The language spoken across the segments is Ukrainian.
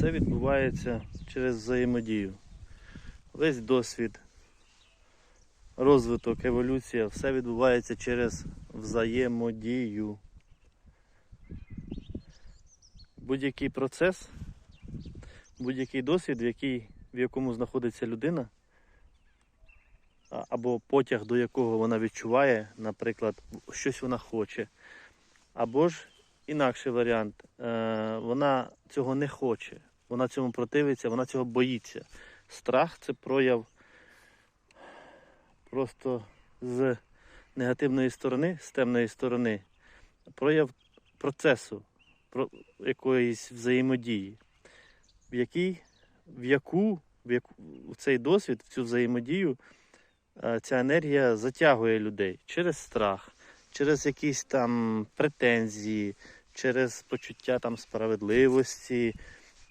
Все відбувається через взаємодію. Весь досвід, розвиток, еволюція, все відбувається через взаємодію. Будь-який процес, будь-який досвід, в, який, в якому знаходиться людина, або потяг, до якого вона відчуває, наприклад, щось вона хоче. Або ж інакший варіант, е, вона цього не хоче, вона цьому противиться, вона цього боїться. Страх це прояв просто з негативної сторони, з темної сторони, прояв процесу, про якоїсь взаємодії, в якій, в яку, в яку в цей досвід, в цю взаємодію е, ця енергія затягує людей через страх, через якісь там претензії, через почуття там справедливості,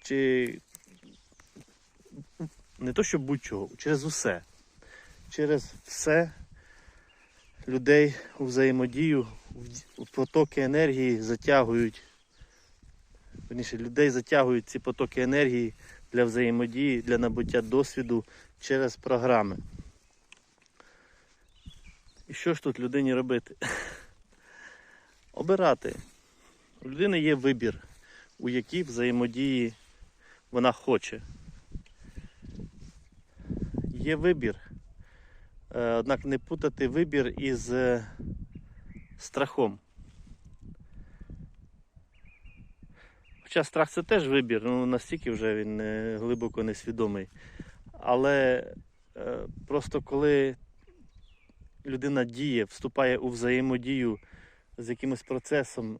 чи не то, що будь-чого, через усе. Через все людей у взаємодію, у потоки енергії затягують. Верніше, людей затягують ці потоки енергії для взаємодії, для набуття досвіду через програми. І що ж тут людині робити? Обирати. У людини є вибір, у якій взаємодії вона хоче. Є вибір. Е, Однак не путати вибір із е, страхом. Хоча страх це теж вибір, ну настільки вже він е, глибоко несвідомий. Але просто коли людина діє, вступає у взаємодію з якимось процесом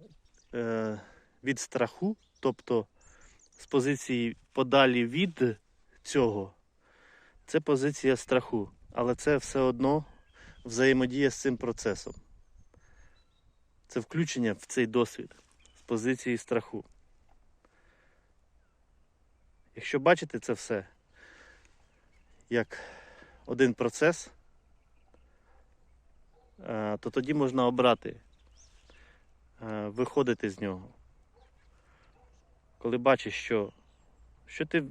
від страху, тобто з позиції подалі від цього, це позиція страху. Але це все одно взаємодія з цим процесом. Це включення в цей досвід з позиції страху. Якщо бачите це все як один процес, е, то тоді можна обрати, е, виходити з нього. Коли бачиш, що, що, ти,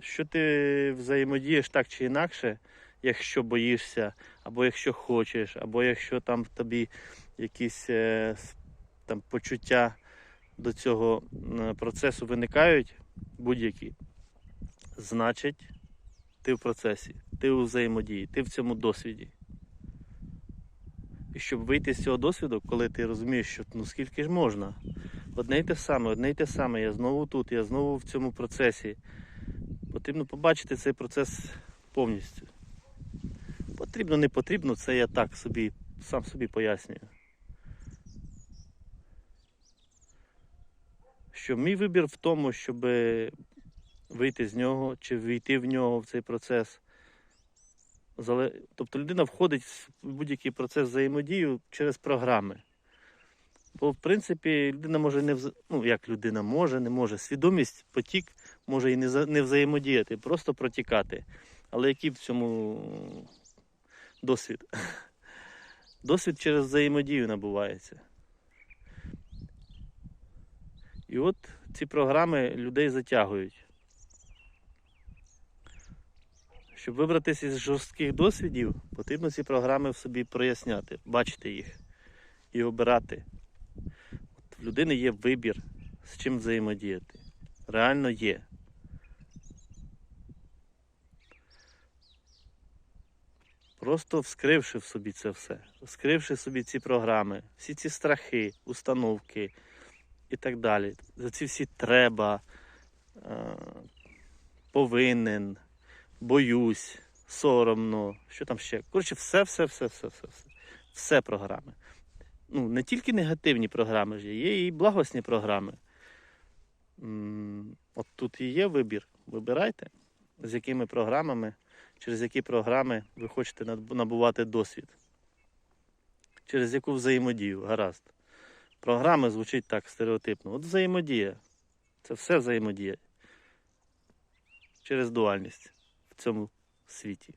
що ти взаємодієш так чи інакше, якщо боїшся, або якщо хочеш, або якщо там в тобі якісь е, там, почуття до цього процесу виникають будь-які, значить, ти в процесі, ти у взаємодії, ти в цьому досвіді. І щоб вийти з цього досвіду, коли ти розумієш, що ну скільки ж можна, одне й те саме, одне й те саме, я знову тут, я знову в цьому процесі. Потрібно побачити цей процес повністю. Потрібно, не потрібно, це я так собі, сам собі пояснюю. Що мій вибір в тому, щоб вийти з нього чи війти в нього в цей процес. Тобто людина входить в будь-який процес взаємодію через програми. Бо, в принципі, людина може не вз... ну, як людина може, не може. Свідомість, потік може і не, за- не взаємодіяти, просто протікати. Але який в цьому досвід? Досвід через взаємодію набувається. І от ці програми людей затягують. Щоб вибратися із жорстких досвідів, потрібно ці програми в собі проясняти, бачити їх і обирати. Людини є вибір, з чим взаємодіяти. Реально є. Просто вскривши в собі це все, вскривши в собі ці програми, всі ці страхи, установки і так далі. За ці всі треба, е, повинен, боюсь, соромно, що там ще. Коротше, все, все, все, все, все, все. Все програми. Ну, не тільки негативні програми ж є, і благосні програми. От тут і є вибір. Вибирайте, з якими програмами, через які програми ви хочете набувати досвід. Через яку взаємодію, гаразд. Програми звучить так стереотипно. От взаємодія. Це все взаємодія. Через дуальність в цьому світі.